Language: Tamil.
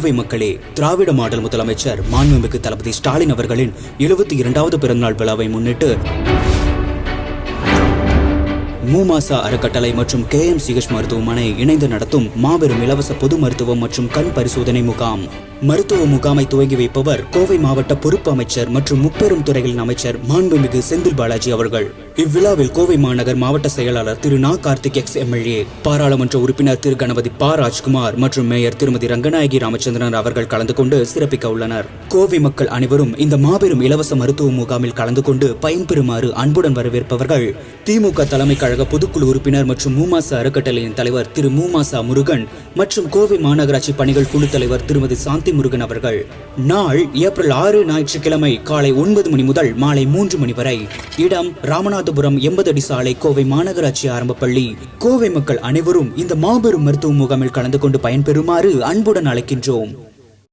கோவை மக்களே திராவிட மாடல் முதலமைச்சர் மாண்புமிகு தளபதி ஸ்டாலின் அவர்களின் எழுபத்தி இரண்டாவது பிறந்தநாள் விழாவை முன்னிட்டு மூமாசா அறக்கட்டளை மற்றும் கே எம் சிகச் மருத்துவமனை இணைந்து நடத்தும் மாபெரும் இலவச பொது மருத்துவம் மற்றும் கண் பரிசோதனை முகாம். மருத்துவ முகாமை துவங்கி வைப்பவர் கோவை மாவட்ட பொறுப்பு அமைச்சர் மற்றும் முப்பெரும் துறைகளின் அமைச்சர் மாண்புமிகு செந்தில் பாலாஜி அவர்கள். இவ்விழாவில் கோவை மாநகர் மாவட்ட செயலாளர் திரு நா கார்த்திக் எக்ஸ் எம்எல்ஏ பாராளுமன்ற உறுப்பினர் திரு கணபதி பா ராஜ்குமார் மற்றும் மேயர் திருமதி ரங்கநாயகி ராமச்சந்திரன் அவர்கள் கலந்து கொண்டு சிறப்பிக்க உள்ளனர். கோவை மக்கள் அனைவரும் இந்த மாபெரும் இலவச மருத்துவ முகாமில் கலந்து கொண்டு பயன்பெறுமாறு அன்புடன் வரவேற்பவர்கள். திமுக தலைமை கழக பொதுக்குழு உறுப்பினர் மற்றும் மூமாசா அறக்கட்டளையின் தலைவர் திரு மூமாசா முருகன் மற்றும் கோவை மாநகராட்சி பணிகள் குழு தலைவர் திருமதி சாந்தி முருகன் அவர்கள். நாள் ஏப்ரல் ஆறு ஞாயிற்றுக்கிழமை காலை ஒன்பது மணி முதல் மாலை மூன்று மணி வரை இடம் ராமநாதபுரம் எண்பது அடி சாலை கோவை மாநகராட்சி ஆரம்ப பள்ளி கோவை மக்கள் அனைவரும் இந்த மாபெரும் மருத்துவ முகாமில் கலந்து கொண்டு பயன்பெறுமாறு அன்புடன் அழைக்கின்றோம்.